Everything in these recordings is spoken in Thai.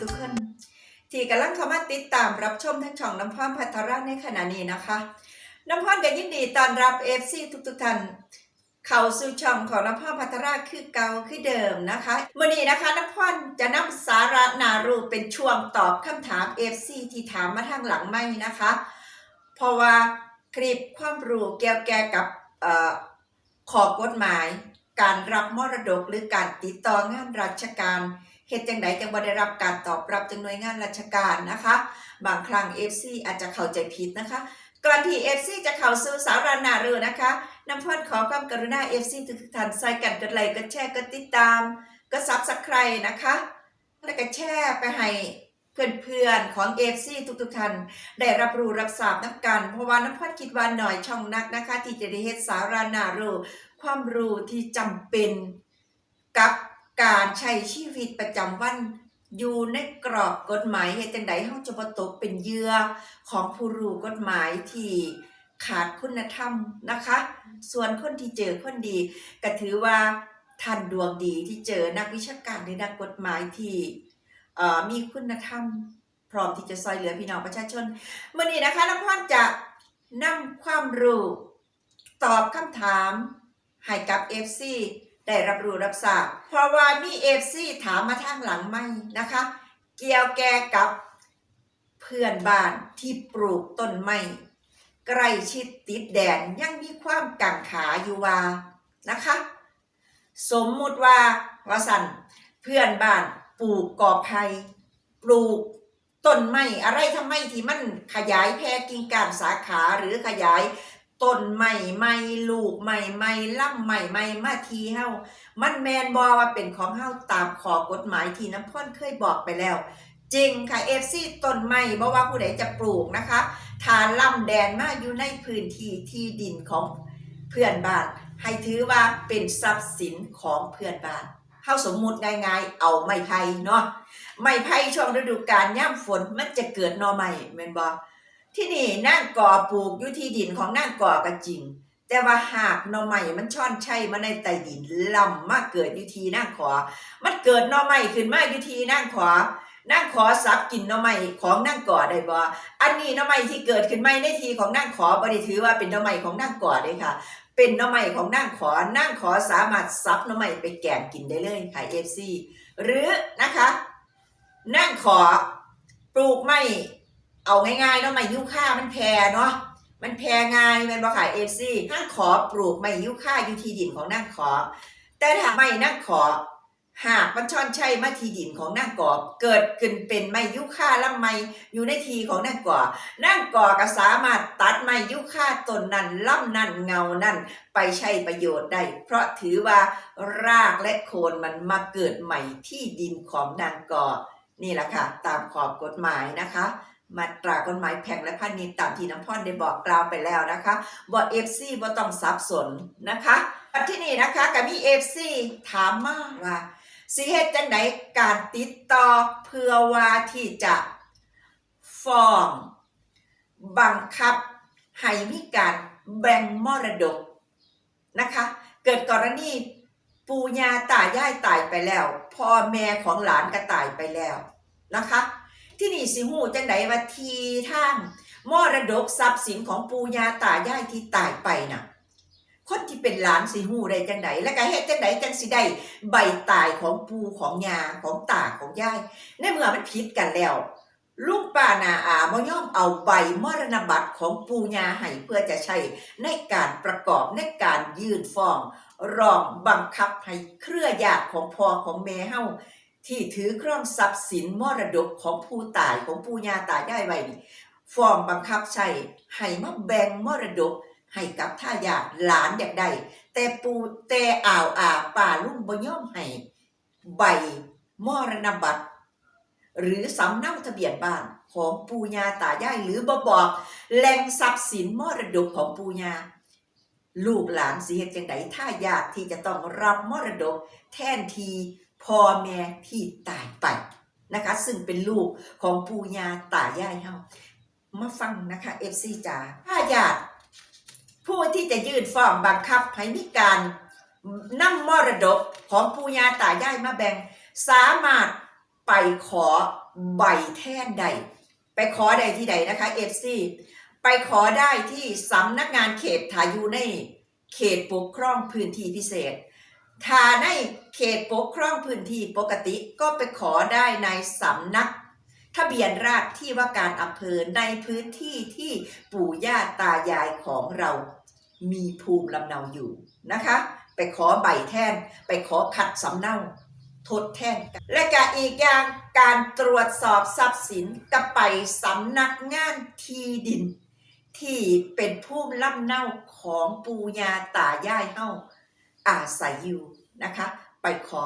ทุกคนที่กำลังเข้ามาติดตามรับชมทั้งช่องน้ำพรพัทรราชในขณะนี้นะคะ น้ำพรก็ยินดีต้อนรับเอฟซีทุกๆท่านเข้าสู่ช่องของน้ำพรพัทรราชคือเก่าคือเดิมนะคะมื่อนี้นะคะน้ำพรจะนำสาระนารูเป็นช่วงตอบคำถามเอฟซีที่ถามมาทางหลังไม่นะคะ เพราะว่าคลิปความรู้เกี่ยวแก่กับเอ่อขอกฎหมาย การรับมรดกหรือการติดต่องานราชการ เหตุจังไดจังบ่ได้รับการตอบรับจากหน่วยงานราชการนะคะ บางครั้ง FC อาจจะเข้าใจผิดนะคะก่อนที่ FC จะเข้าสู่สาระนาเรือนะคะน้ำพรขอความกรุณา FC ทุกท่านใส่กันกดไลค์กดแชร์กดติดตามกดซับสไครต์นะคะแล้วก็แชร์ไปให้เพื่อนๆของ FC ทุกๆท่านได้รับรู้รับทราบนักกัน เพราะว่าน้ำพัดคิดว่าหน่อยช่องนักนะคะ ที่จะได้เฮ็ดสารานาเรู้ความรู้ที่จำเป็นกับ การใช้ชีวิตประจำวันอยู่ในกรอบกฎหมายเฮ็ดจังไดเฮาจะบ่ตกเป็นเหยื่อของผู้รู้กฎหมายที่ขาดคุณธรรมนะคะ ส่วนคนที่เจอคนดีก็ถือว่าท่านดวงดีที่เจอนักวิชาการในนักกฎหมายที่เอ่อมีคุณธรรม พร้อมที่จะซอยเหลือพี่น้องประชาชนเมื่อนี้นะคะน้ำพรจะนำความรู้ ตอบคำถามให้กับ FC ได้รับรู้รับทราบ เพราะว่ามี FC ถามมาทางหลังไม่นะคะ เกี่ยวแก่กับเพื่อนบ้านที่ปลูกต้นไม้ใกล้ชิดติดแดนยังมีความกังขาอยู่ว่านะคะ สมมุติว่าว่าสันเพื่อนบ้านปลูกกอไผ่ปลูกต้นไม้อะไรทำไมที่มันขยายแพร่กิ่งก้านสาขาหรือขยาย ต้นไม้ไม้ลูกไม้ไม้ล่ำไม้ไม้มาทีเฮามันแมนบอว่าเป็นของเฮาตามขอกฎหมายที่น้ำพ่นเคยบอกไปแล้ว จริงค่ะเอฟซีต้นไม้บ่ว่าผู้ใดจะปลูกนะคะทานล่ำแดนมาอยู่ในพื้นที่ที่ดินของเพื่อนบ้านให้ถือว่าเป็นทรัพย์สินของเพื่อนบ้านเฮาสมมุติง่ายๆ เอาไม้ไผ่เนาะไม้ไผ่ช่วงฤดูกาลย่ำฝนมันจะเกิดนอใหม่แมนบ่ ที่นี่นางก่อปลูกอยู่ที่ดินของนางก่อก็จริง แต่ว่าหากหนอใหม่มันช่อนชัยมาในใต้ดินล่ำมาเกิดอยู่ที่นางขอ มันเกิดหนอใหม่ขึ้นมาอยู่ที่นางขอนางขอสับกินนอใหม่ของนางก่อได้บ่ อันนี้นอใหม่ที่เกิดขึ้นใหม่ในทีของนางขอบ่ได้ถือว่าเป็นนอใหม่ของนางก่อเด้ค่ะ เป็นนอใหม่ของนางขอนางขอสามารถสับนอใหม่ไปแกงกินได้เลยค่ะ FC หรือนะคะ นั่งขอปลูกไม่ เอาง่ายๆเนาะไม่ยุค่ามันแพรเนาะมันแพรง่ายมันบ่ขายเอฟซีนั่งขอปลูกไม่ยุค่าอยู่ที่ดินของนั่งขอ แต่ถ้าไม่นั่งขอ หากมันช่อนใช่มาที่ดินของนั่งกอบ เกิดขึ้นเป็นไม้ยุค่าลำไม้อยู่ในทีของนั่งก่อนั่งก่อก็สามารถตัดไม้ยุค่าต้นนั้นลำนั้นเงานั้นไปใช้ประโยชน์ได้เพราะถือว่ารากและโคนมันมาเกิดใหม่ที่ดินของนางก่อนี่แหละค่ะ ตามขอบกฎหมายนะคะ มาตรากฎหมายแพ่งและพาณิชย์ตามที่น้ำพ่อนได้บอกกล่าวไปแล้วนะคะบอเอฟซีบ่ต้องสับสนนะคะที่นี่นะคะกับมีเอฟซีถามมาว่าสิเหตุจังไดการติดต่อเพื่อว่าที่จะฟ้องบังคับให้มีการแบ่งมรดกนะคะ เกิดกรณีปู่ย่าตายายตายไปแล้ว พ่อแม่ของหลานก็ตายไปแล้วนะคะ ที่นี่สิหูจังไดว่าทีทางมรดกทรัพย์สินของปู่ย่าตายายที่ตายไปน่ะ คนที่เป็นหลานสิหูได้จังไดและก็เฮ็ดจังไดจังสิได้ใบตายของปู่ของยาของตาของยายในเมื่อมันผิดกันแล้วลุงป้านาอาบ่ย่อมเอาใบมรณบัตรของปู่ย่าให้เพื่อจะใช้ในการประกอบในการยื่นฟ้องร้องบังคับให้เครือญาติของพ่อของแม่เฮา ที่ถือครองทรัพย์สินมรดกของผู้ตายของปู่ย่าตายายไว้นี่ฟ้องบังคับใช้ให้มาแบ่งมรดกให้กับทายาทหลานอยากได้แต่ปู่แต่อ่าวอาป่าลุงบ่ยอมให้ใบมรณบัตร หรือสำเนาทะเบียนบ้านของปู่ย่าตายายหรือบ่บอกแหล่งทรัพย์สินมรดกของปู่ย่าลูกหลานสิเฮ็ดจังไดถ้ายากที่จะต้องรับมรดกแทนที พ่อแม่ที่ตายไปนะคะ ซึ่งเป็นลูกของปู่ย่าตายายเฮามาฟังนะคะ FC จ๋าถ้าญาติผู้ที่จะยื่นฟ้องบังคับให้มีการนำมรดกของปู่ย่าตายายมาแบ่ง สามารถไปขอใบแท่นใด ไปขอได้ที่ใดนะคะ FC ไปขอได้ที่สำนักงานเขตถาอยู่ในเขตปกครองพื้นที่พิเศษ ถ้าในเขตปกครองพื้นที่ปกติก็ไปขอได้ในสำนัก ทะเบียนราษฎรที่ว่าการอำเภอในพื้นที่ที่ปู่ย่าตายายของเรา มีภูมิลำเนาอยู่นะคะ ไปขอใบแทนไปขอขัดสำเนาทดแทนกันและก็อีกอย่างการตรวจสอบทรัพย์สินก็ไปสำนักงานที่ดิน ที่เป็นภูมิลำเนาของปู่ย่าตายายเฮา อาศัยอยู่นะคะ ไปขอ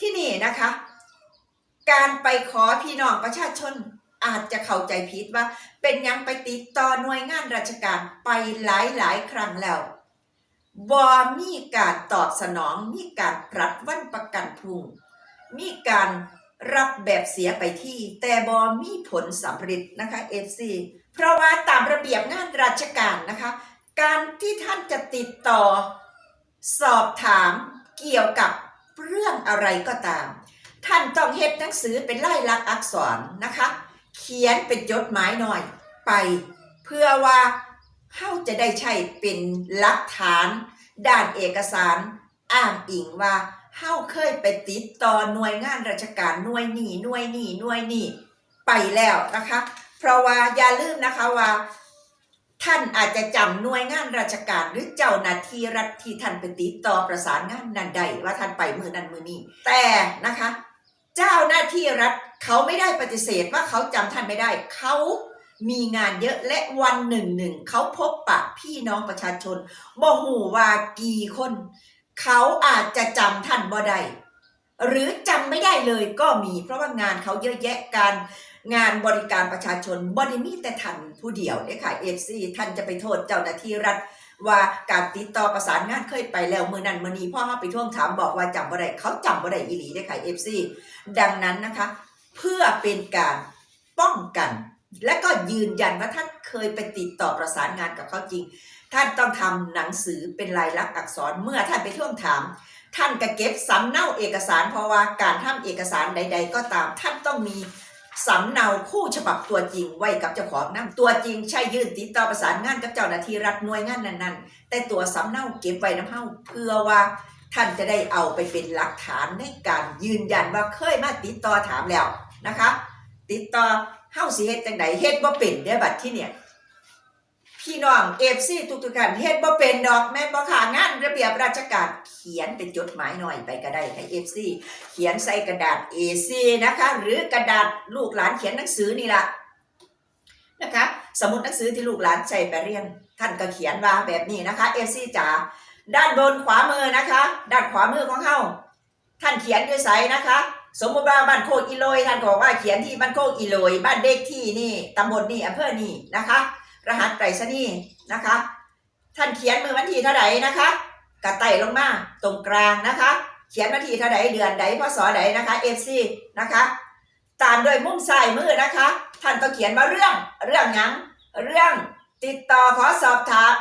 ที่นี่นะคะ การไปขอพี่น้องประชาชนอาจจะเข้าใจผิดว่า เป็นยังไปติดต่อหน่วยงานราชการไปหลายหลายครั้งแล้วบอมีการตอบสนอง มีการปรับวันประกันพรุ่ง มีการรับแบบเสียไปที่ แต่บอมีผลสำเร็จนะคะ FC เพราะว่าตามระเบียบงานราชการนะคะ การที่ท่านจะติดต่อ สอบถามเกี่ยวกับเรื่องอะไรก็ตาม ท่านต้องเฮ็ดหนังสือเป็นลายลักษณ์อักษรนะคะ เขียนเป็นจดหมายหน่อยไป เพื่อว่าเฮาจะได้ใช้เป็นหลักฐาน ด้านเอกสารอ้างอิงว่าเฮาเคยไปติดต่อหน่วยงานราชการหน่วยนี้หน่วยนี้หน่วยนี้ไปแล้วนะคะ เพราะว่าอย่าลืมนะคะว่า ท่านอาจจะจำหน่วยงานราชการหรือเจ้าหน้าที่รัฐที่ท่านไปติดต่อประสานงานนั้นใดว่าท่านไปมือนั้นมือนี้แต่นะคะ เจ้าหน้าที่รัฐเขาไม่ได้ปฏิเสธว่าเขาจำท่านไม่ได้เขามีงานเยอะและวันหนึ่งหนึ่งเขาพบปะพี่น้องประชาชนบ่หูว่ากี่คน เขาอาจจะจำท่านบ่ได้หรือจำไม่ได้เลยก็มีเพราะว่างานเขาเยอะแยะการ งานบริการประชาชนบริมีแต่ท่านผู้เดียวเนี่ยค่ะเอฟซีท่านจะไปโทษเจ้าหน้าที่รัฐว่าการติดต่อประสานงานเคยไปแล้วมือนั้นมือนี้พ่อเขาไปท่วงถามบอกว่าจำบ่ได้เขาจำบ่ได้อีหลีได้อค่ะเอฟซีดังนั้นนะคะ เพื่อเป็นการป้องกัน และก็ยืนยันว่าท่านเคยไปติดต่อประสานงานกับเขาจริง ท่านต้องทำหนังสือเป็นลายลักษณ์อักษรเมื่อท่านไปท่วงถาม ท่านก็เก็บสำเนาเอกสารเพราะว่าการทำเอกสารใด ๆ ก็ตาม ท่านต้องมี สำเนาคู่ฉบับตัวจริงไว้กับเจ้าของนั่ตัวจริงใช่ยื่นติดต่อประสานงานกับเจ้าหน้าที่รัฐหน่วยงานนั้นๆ แต่ตัวสำเนาเก็บไว้น้ำเฮาเพื่อว่าท่านจะได้เอาไปเป็นหลักฐานในการยืนยันว่าเคยมาติดต่อถามแล้วนะคะ ติดต่อเฮาสิเฮ็ดจังไดเฮ็ดบ่เป็นเด้อบัดที่เนี่ย พี่น้องเอฟซีทุกๆท่านเฮ็ดบ่เป็นดอกแม่นบ่ค่ะงานระเบียบราชการเขียนเป็นจดหมายหน่อยไปก็ได้ให้เอฟซีเขียนใส่กระดาษ A4 นะคะ หรือกระดาษลูกหลานเขียนหนังสือนี่ล่ะนะคะสมุดหนังสือที่ลูกหลานใช้ไปเรียน ท่านก็เขียนว่าแบบนี้นะคะเอฟซีจ๋าด้านบนขวามือนะคะ ด้านขวามือของเฮาท่านเขียนด้วยไสนะคะ สมมติว่าบ้านโคกอีโลยท่านบอกว่าเขียนที่บ้านโคกอีโลยบ้านเด็กที่นี่ตำบลนี่อำเภอนี่นะคะ รหัสไปรษณีย์นะคะ ท่านเขียนมือวันที่เท่าไหร่นะคะกระไต่ลงมาตรงกลางนะคะ เขียนวันที่เท่าไหร่เดือนใดพศใดนะคะ FC นะคะตามด้วยมุมซ้ายมือนะคะ ท่านต้องเขียนว่าเรื่องเรื่องยังเรื่องติดต่อขอสอบถาม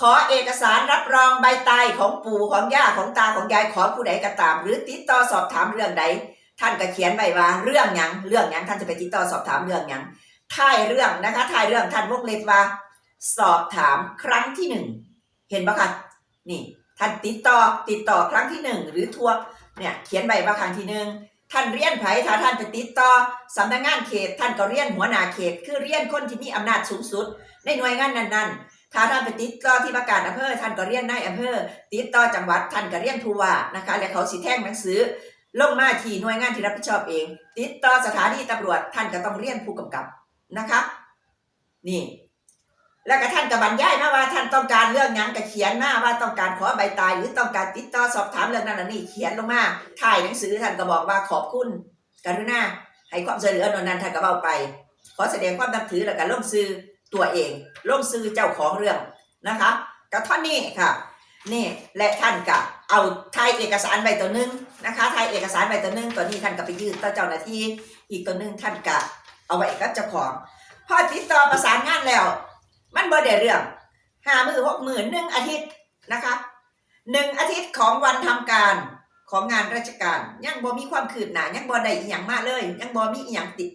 ขอเอกสารรับรองใบตายของปู่ของย่าของตาของยายขอผู้ใดก็ตาม หรือติดต่อสอบถามเรื่องใด ท่านก็เขียนไว้ว่าเรื่องยังเรื่องยังท่านจะไปติดต่อสอบถามเรื่องยัง ท้ายเรื่องนะคะท้ายเรื่องท่านวงเล็บว่า สอบถามครั้งที่หนึ่งเห็นปะคะนี่ท่านติดต่อติดต่อครั้งที่หนึ่งหรือทัวร์เนี่ยเขียนใบว่าครั้งที่หนึ่งท่านเรียนไผ่ถ้าท่านไปติดต่อสำนักงานเขต ท่านก็เรียนหัวหน้าเขต คือเรียนคนที่มีอำนาจสูงสุด ในหน่วยงานนั้น ๆ ถ้าท่านไปติดต่อที่ประกาศอำเภอท่านก็เรียนนายอำเภอติดต่อจังหวัดท่านก็เรียนผู้ว่านะคะและเขาสิแท่งหนังสือลงมาที่หน่วยงานที่รับผิดชอบเอง ติดต่อสถานีตำรวจท่านก็ต้องเรียนผู้กำกับ นะคะ นี่ แล้วก็ท่านกับบรรยายมาว่าท่านต้องการเรื่องหยังก็เขียนมาว่าต้องการขอใบตาย หรือต้องการติดต่อสอบถามเรื่องนั้นอันนี้เขียนลงมาถ่ายหนังสือท่านก็บอกว่าขอบคุณกรุณาให้ความช่วยเหลือโนนนั้นท่านก็เบาไป ขอแสดงความนับถือแล้วก็ลงซื้อตัวเองลงซื้อเจ้าของเรื่องนะคะก็เท่านนี้ค่ะนี่และท่านก็เอาถ่ายเอกสารใบตัวหนึงนะคะถ่ายเอกสารใบตัวหนึงตัวนี้ท่านก็ไปยื่นต่อเจ้าหน้าที่อีกตัวหนึงท่านก็ เอาไว้กับเจ้าของพอติดต่อประสานงานแล้ว มันบ่ได้เรื่องห้ามือหกหมื่นหนึ่งอาทิตย์นะคะหนึ่งอาทิตย์ของวันทำการของงานราชการยังบ่มีความคืบหน้ายังบ่ได้อีหยังมาเลย ยังบ่มีอีหยังติด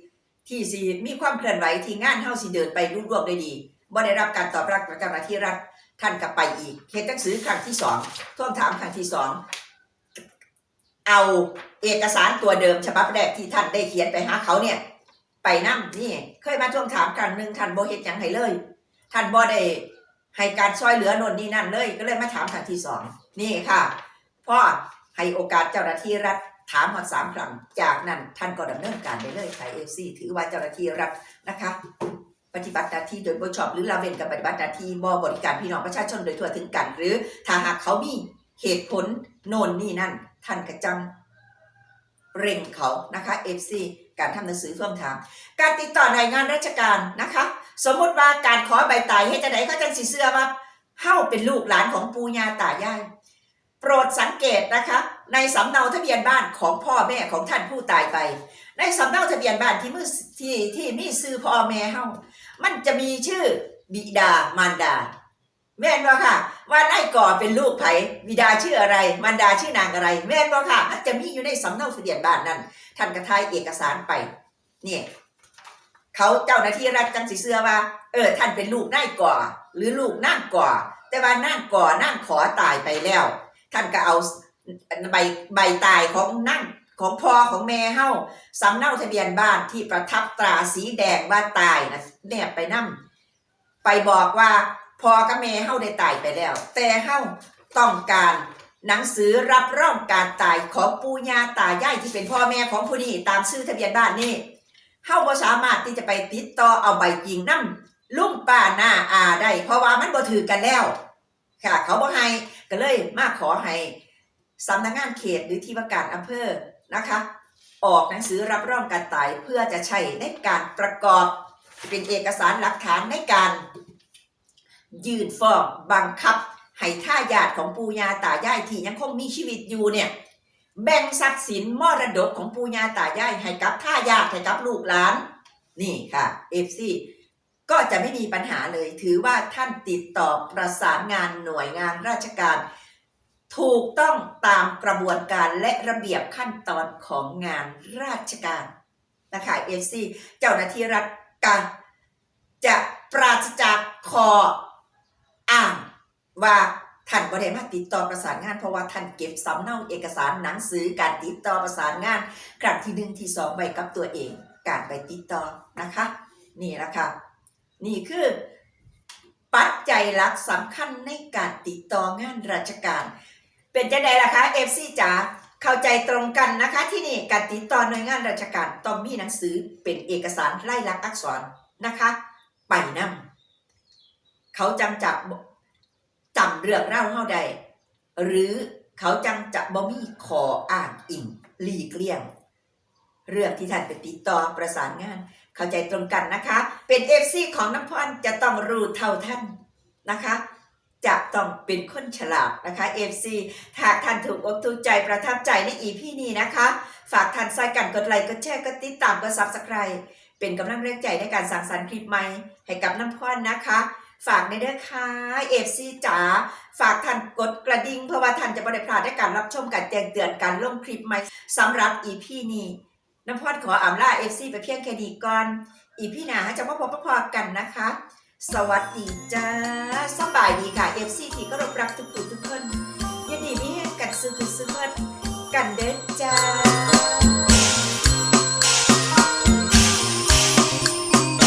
ที่สิมีความเคลื่อนไหวที่งานเฮาสิเดินไปรุ่งรืองด้ดีบ่ได้รับการตอบรับจากเจ้าหน้าที่รัฐท่านก็ไปอีกเฮ็ดหนังสือครั้งที่สองทวงถามครั้งที่สองเอาเอกสารตัวเดิมฉบับแรกที่ท่านได้เขียนไปหาเขาเนี่ย ไปนํนี่ เคยมาทวงถามครั้งหนึ่งท่านโบเฮ็ดหยังให้เลยท่านบ่ได้ให้การช่วยเหลือโนนนี่นั่นเลย ก็เลยมาถามครั้งที่สองนี่ค่ะพ่อให้โอกาสเจ้าหน้าที่รัฐถามมาสามครั้งจากนั้นท่านก็ดำเนินการไปเลยค่ะเอฟซีถือว่าเจ้าหน้าที่รัฐนะคะ ปฏิบัติหน้าที่โดยบ่ชอบหรือละเว้นกับปฏิบัติหน้าที่บ่บริการพี่น้องประชาชนโดยทั่วถึงกัน หรือถ้าหากเขามีเหตุผลโน่นนี่นั่น ท่านก็จัง เร่งเขานะคะ FC การทำหนังสือท่วงถาม การติดต่อหน่วยงานราชการนะคะ สมมติว่าการขอใบตายให้จะไหนเขาจังสิเสื้อว่าเฮ้าเป็นลูกหลานของปู่ย่าตายายโปรดสังเกตนะคะ ในสำเนาทะเบียนบ้านของพ่อแม่ของท่านผู้ตายไป ในสำเนาทะเบียนบ้านที่มือที่ที่มีชื่อพ่อแม่เฮ้ามันจะมีชื่อบิดามารดา แม่นบ่ค่ะ ว่านายก่อเป็นลูกไผ่บิดาชื่ออะไร มารดาชื่อนางอะไร แม่นบ่ค่ะมันจะมีอยู่ในสำเนาทะเบียนบ้านนั้นท่านกระทายเอกสารไปเนี่ยเขาเจ้าหน้าที่รัฐจังสิเสื้อว่า เออ ท่านเป็นลูกนายก่อ หรือลูกนางก่อ แต่ว่านางก่อนางขอตายไปแล้ว ท่านก็เอาใบใบตายของนั่งของพ่อของแม่เฮาสำเนาทะเบียนบ้านที่ประทับตราสีแดงว่าตายนะแนบไปนํไปบอกว่า พ่อกับแม่เฮาได้ตายไปแล้ว แต่เฮาต้องการหนังสือรับรองการตายของปู่ย่าตายายที่เป็นพ่อแม่ของผู้นี้ตามชื่อทะเบียนบ้านนี่เฮาบ่สามารถที่จะไปติดต่อเอาใบจริงนํลุงป้าหน้าอาได้ เพราะว่ามันบ่ถือกันแล้ว ค่ะ เขาบ่ให้ก็เลยมาขอให้สำนักงานเขตหรือที่ว่าการอำเภอนะคะ ออกหนังสือรับรองการตายเพื่อจะใช้ในการประกอบ เป็นเอกสารหลักฐานในการ ยื่นฟ้องบังคับให้ท่ายาติของปู่ย่าตายายที่ยังคงมีชีวิตอยู่เนี่ยแบ่งทรัพย์สินมรดกของปู่ย่าตายายให้กับท่ายาติให้กับลูกหลาน นี่ค่ะเอฟซีก็จะไม่มีปัญหาเลย ถือว่าท่านติดต่อประสานงานหน่วยงานราชการ ถูกต้องตามกระบวนการและระเบียบขั้นตอนของงานราชการนะคะเอฟซีเจ้าหน้าที่รัฐการจะปราศจากคอ อ้างว่าท่านบริมาติดต่อประสานงาน เพราะว่าท่านเก็บสำเนาเอกสารหนังสือการติดต่อประสานงานครั้งที่หนึ่งที่สองไว้กับตัวเองการไปติดต่อนะคะ นี่แหละค่ะนี่คือปัจจัยหลักสำคัญในการติดต่องานราชการ เป็นจะไดล่ะคะเอฟซีจ๋าเข้าใจตรงกันนะคะ ที่นี่การติดต่อหน่วยงานราชการต้องมีหนังสือเป็นเอกสารไล่ลักษณ์อักษรนะคะ ไปนำ เขาจังจะบ่จำเรื่องเล่าเฮาใด หรือเขาจังจะบ่มีขออ้างอิงหลีกเลี่ยง เรื่องที่ท่านไปติดต่อประสานงาน เข้าใจตรงกันนะคะ เป็นเอฟซีของน้ำพรจะต้องรู้เท่าท่านนะคะ จะต้องเป็นคนฉลาดนะคะเอฟซีถ้าท่านถูกอกถูกใจประทับใจในอีพีนี้นะคะ ฝากท่านใส่กันกดไลค์กดแชร์กดติดตามกดซับสไคร b e เป็นกำลังแรงใจในการสั่งสรรค์คลิปใหม่ให้กับน้ำพรนะคะ ฝากในเด้อค่ะเอฟซีจ๋าฝากท่านกดกระดิ่งเพื่อว่าท่านจะไม่ได้พลาดในการรับชมการแจ้งเตือนการลงคลิปใหม่สำหรับอีพีนี้น้ำพอดขออำลาเอฟซีไปเพียงแค่นี้ก่อนอีพีหนาจะมาพบพอกันนะคะ สวัสดีจ้าสบายดีค่ะเอฟซีที่ก็รบรักทุกๆทุกคนยินดีมีให้กันซื้อคือซื้อเพื่อนกันเด้อ